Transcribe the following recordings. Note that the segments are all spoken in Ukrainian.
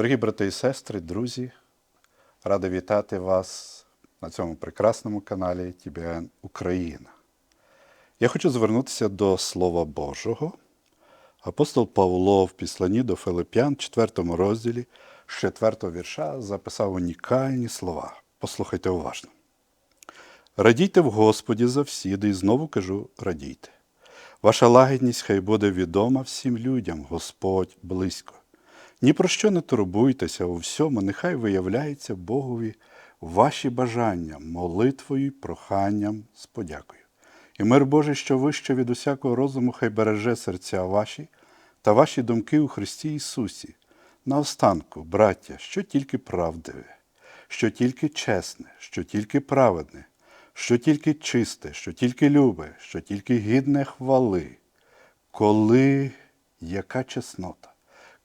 Дорогі брати і сестри, друзі, радий вітати вас на цьому прекрасному каналі TBN Україна. Я хочу звернутися до Слова Божого. Апостол Павло в післанні до Филип'ян, 4 розділі, з 4 вірша, записав унікальні слова. Послухайте уважно. Радійте в Господі завсіди, і знову кажу, радійте. Ваша лагідність хай буде відома всім людям, Господь близько. Ні про що не турбуйтеся, у всьому нехай виявляється Богові ваші бажання, молитвою проханням з подякою. І мир Божий, що вище від усякого розуму, хай береже серця ваші та ваші думки у Христі Ісусі. Наостанку, браття, що тільки правдиве, що тільки чесне, що тільки праведне, що тільки чисте, що тільки любе, що тільки гідне хвали, коли яка чеснота,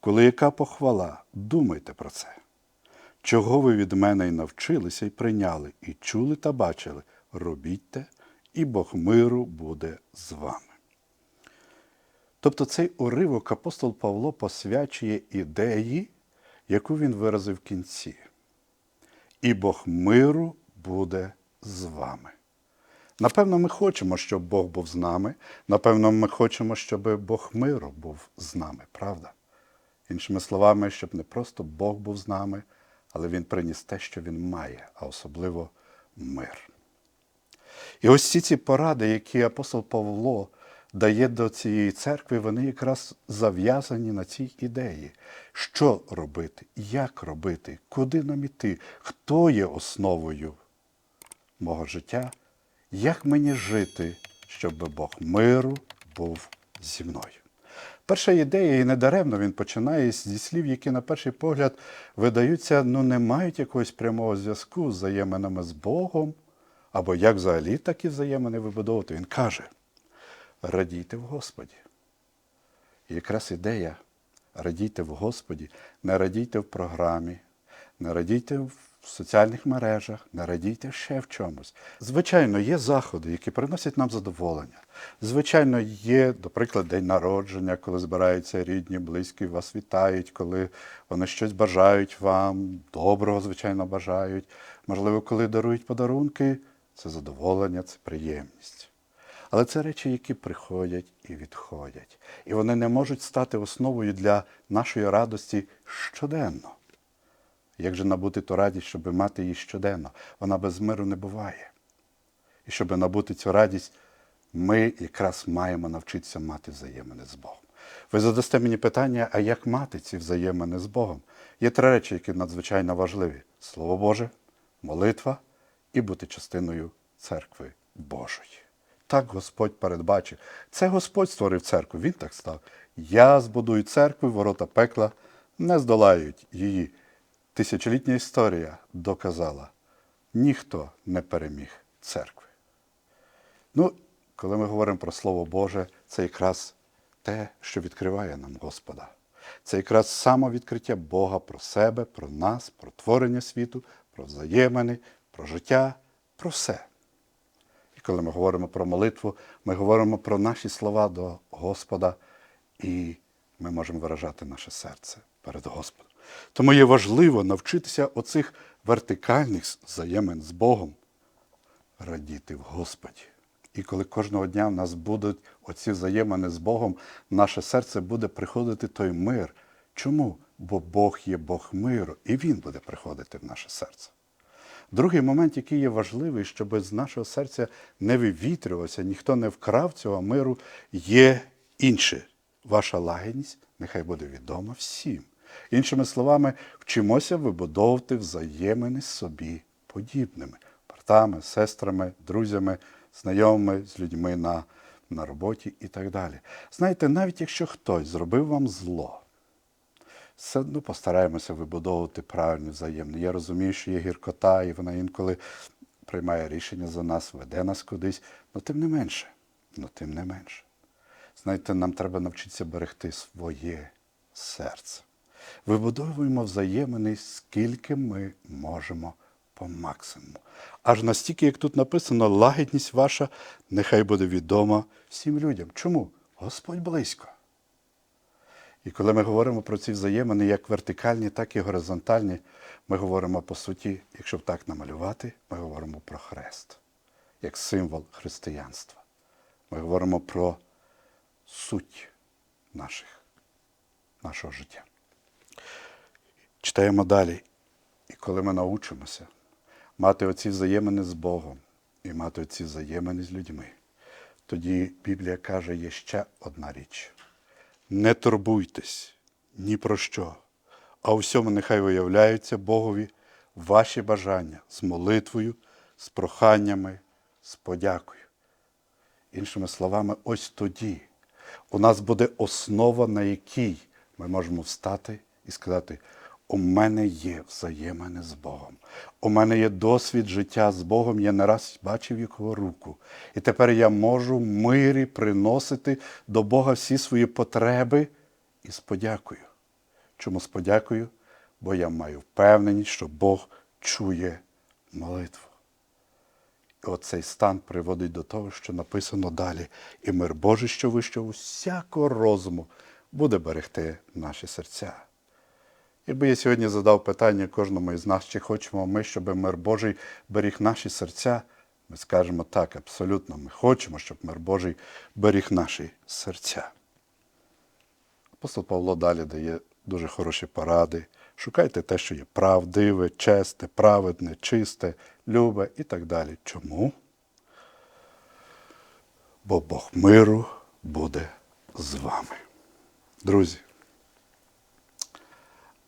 коли яка похвала, думайте про це. Чого ви від мене й навчилися й прийняли, і чули та бачили, робіть те, і Бог миру буде з вами. Тобто цей уривок апостол Павло посвячує ідеї, яку він виразив в кінці. І Бог миру буде з вами. Напевно, ми хочемо, щоб Бог був з нами. Напевно, ми хочемо, щоб Бог миру був з нами, правда? Іншими словами, щоб не просто Бог був з нами, але Він приніс те, що Він має, а особливо мир. І ось ці ці поради, які апостол Павло дає до цієї церкви, вони якраз зав'язані на цій ідеї. Що робити, як робити, куди нам іти, хто є основою мого життя, як мені жити, щоб Бог миру був зі мною. Перша ідея, і недаремно він починає зі слів, які на перший погляд видаються, ну не мають якогось прямого зв'язку з взаєминами з Богом, або як взагалі такі взаємини вибудовувати. Він каже: радійте в Господі. І якраз ідея радійте в Господі, не радійте в програмі, не радійте в соціальних мережах, не радійте ще в чомусь. Звичайно, є заходи, які приносять нам задоволення. Звичайно, є, наприклад, день народження, коли збираються рідні, близькі, вас вітають, коли вони щось бажають вам, доброго, звичайно, бажають. Можливо, коли дарують подарунки, це задоволення, це приємність. Але це речі, які приходять і відходять. І вони не можуть стати основою для нашої радості щоденно. Як же набути ту радість, щоб мати її щоденно? Вона без миру не буває. І щоб набути цю радість, ми якраз маємо навчитися мати взаємини з Богом. Ви задасте мені питання, а як мати ці взаємини з Богом? Є три речі, які надзвичайно важливі: Слово Боже, молитва і бути частиною церкви Божої. Так Господь передбачив. Це Господь створив церкву, Він так став. Я збудую церкву, ворота пекла не здолають її. Тисячолітня історія доказала, ніхто не переміг церкви. Ну, коли ми говоримо про Слово Боже, це якраз те, що відкриває нам Господа. Це якраз самовідкриття Бога про себе, про нас, про творення світу, про взаємини, про життя, про все. І коли ми говоримо про молитву, ми говоримо про наші слова до Господа, і ми можемо виражати наше серце перед Господом. Тому є важливо навчитися оцих вертикальних взаємин з Богом, радіти в Господі. І коли кожного дня в нас будуть оці взаємини з Богом, в наше серце буде приходити той мир. Чому? Бо Бог є Бог миру, і Він буде приходити в наше серце. Другий момент, який є важливий, щоб з нашого серця не вивітрювався, ніхто не вкрав цього миру, є інше. Ваша лагідність нехай буде відома всім. Іншими словами, вчимося вибудовувати взаємини з собі подібними братами, сестрами, друзями, знайомими з людьми на, на роботі і так далі. Знаєте, навіть якщо хтось зробив вам зло, все одно постараємося вибудовувати правильні взаємини. Я розумію, що є гіркота, і вона інколи приймає рішення за нас, веде нас кудись, але тим не менше, ну тим не менше. Знаєте, нам треба навчитися берегти своє серце. Вибудовуємо взаємини, скільки ми можемо по максимуму. Аж настільки, як тут написано, лагідність ваша нехай буде відома всім людям. Чому? Господь близько. І коли ми говоримо про ці взаємини, як вертикальні, так і горизонтальні, ми говоримо по суті, якщо так намалювати, ми говоримо про хрест, як символ християнства. Ми говоримо про суть наших, нашого життя. Читаємо далі. І коли ми научимося мати оці взаємини з Богом і мати оці взаємини з людьми, тоді Біблія каже, є ще одна річ. Не турбуйтесь ні про що, а у всьому нехай виявляються Богові ваші бажання з молитвою, з проханнями, з подякою. Іншими словами, ось тоді у нас буде основа, на якій ми можемо встати і сказати: у мене є взаємини з Богом. У мене є досвід життя з Богом, я не раз бачив його руку. І тепер я можу в мирі приносити до Бога всі свої потреби і з подякою. Чому з подякою? Бо я маю впевненість, що Бог чує молитву. І оцей стан приводить до того, що написано далі. І мир Божий, що вище усякого розуму, буде берегти наші серця. Якби я сьогодні задав питання кожному із нас, чи хочемо ми, щоб мир Божий беріг наші серця, ми скажемо так, абсолютно, ми хочемо, щоб мир Божий беріг наші серця. Апостол Павло далі дає дуже хороші поради. Шукайте те, що є правдиве, честе, праведне, чисте, любе і так далі. Чому? Бо Бог миру буде з вами. Друзі,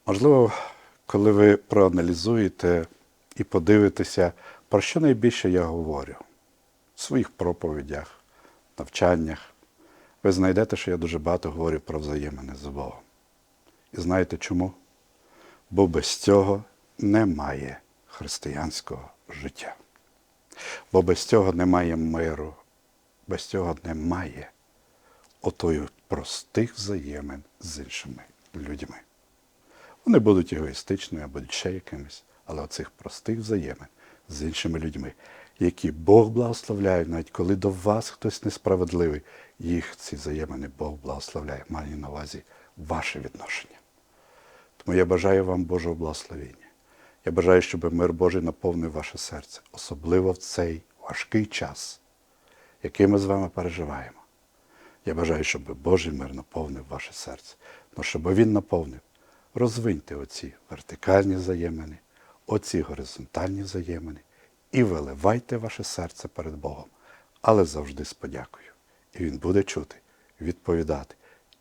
можливо, коли ви проаналізуєте і подивитеся, про що найбільше я говорю в своїх проповідях, навчаннях, ви знайдете, що я дуже багато говорю про взаємини з Богом. І знаєте чому? Бо без цього немає християнського життя. Бо без цього немає миру, без цього немає отої простих взаємин з іншими людьми. Вони будуть егоїстичними або ще якимись, але оцих простих взаємин з іншими людьми, які Бог благословляє, навіть коли до вас хтось несправедливий, їх ці взаємини Бог благословляє, має на увазі ваше відношення. Тому я бажаю вам Божого благословення. Я бажаю, щоб мир Божий наповнив ваше серце, особливо в цей важкий час, який ми з вами переживаємо. Я бажаю, щоб Божий мир наповнив ваше серце. Ну, щоб він наповнив, розвиньте оці вертикальні взаємини, оці горизонтальні взаємини і виливайте ваше серце перед Богом, але завжди з подякою. І Він буде чути, відповідати.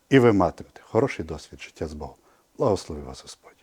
І ви матимете хороший досвід життя з Богом. Благослови вас Господь.